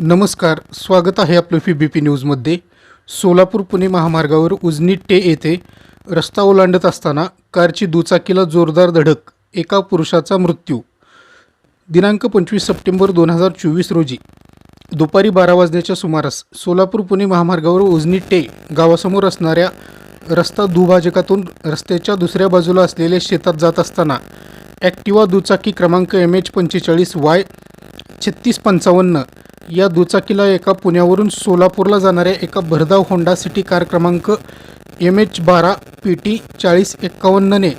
नमस्कार स्वागत आहे आपलं फी बी पी न्यूजमध्ये. सोलापूर पुणे महामार्गावर उजनी टे येथे रस्ता ओलांडत असताना कारची दुचाकीला जोरदार धडक एका पुरुषाचा मृत्यू. दिनांक पंचवीस सप्टेंबर दोन हजार चोवीस रोजी दुपारी बारा वाजण्याच्या सुमारास सोलापूर पुणे महामार्गावर उजनी टे गावासमोर असणाऱ्या रस्ता दुभाजकातून रस्त्याच्या दुसऱ्या बाजूला असलेल्या शेतात जात असताना ॲक्टिवा दुचाकी क्रमांक एम एच पंचेचाळीस वाय छत्तीस पंचावन्न या दुचाकीला एका पुण्यावरून सोलापूरला जाणाऱ्या एका भरधाव होंडा सिटी कार क्रमांक एम एच बारा पी टी चाळीस एक्कावन्नने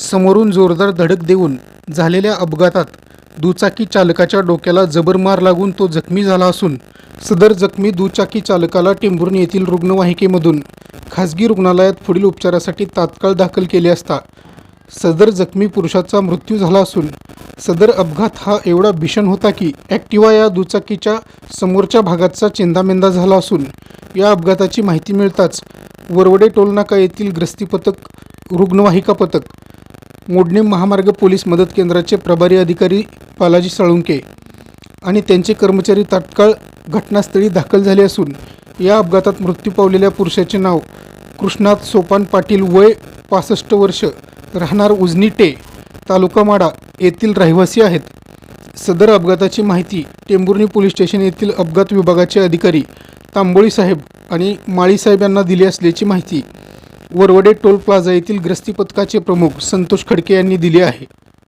समोरून जोरदार धडक देऊन झालेल्या अपघातात दुचाकी चालकाच्या डोक्याला जबर मार लागून तो जखमी झाला असून सदर जखमी दुचाकी चालकाला टेंभुर्णी येथील रुग्णवाहिकेमधून खासगी रुग्णालयात पुढील उपचारासाठी तात्काळ दाखल केले असता सदर जखमी पुरुषाचा मृत्यू झाला असून सदर अपघात हा एवढा भीषण होता की ॲक्टिवा या दुचाकीच्या समोरच्या भागाचा चेंदामेंदा झाला असून या अपघाताची माहिती मिळताच वरवडे टोलनाका येथील ग्रस्ती पथक रुग्णवाहिका पथक मोडणे महामार्ग पोलीस मदत केंद्राचे प्रभारी अधिकारी बालाजी साळुंके आणि त्यांचे कर्मचारी तात्काळ घटनास्थळी दाखल झाले असून या अपघातात मृत्यू पावलेल्या पुरुषाचे नाव कृष्णात सोपान पाटील वय पासष्ट वर्ष राहणार उजनी टे तालुका माडा येथील रहिवासी आहेत. सदर अपघाताची माहिती टेंभुर्णी पोलीस स्टेशन येथील अपघात विभागाचे अधिकारी तांबोळी साहेब आणि माळीसाहेब यांना दिली असल्याची माहिती वरवडे टोल प्लाझा येथील ग्रस्ती पथकाचे प्रमुख संतोष खडके यांनी दिली आहे.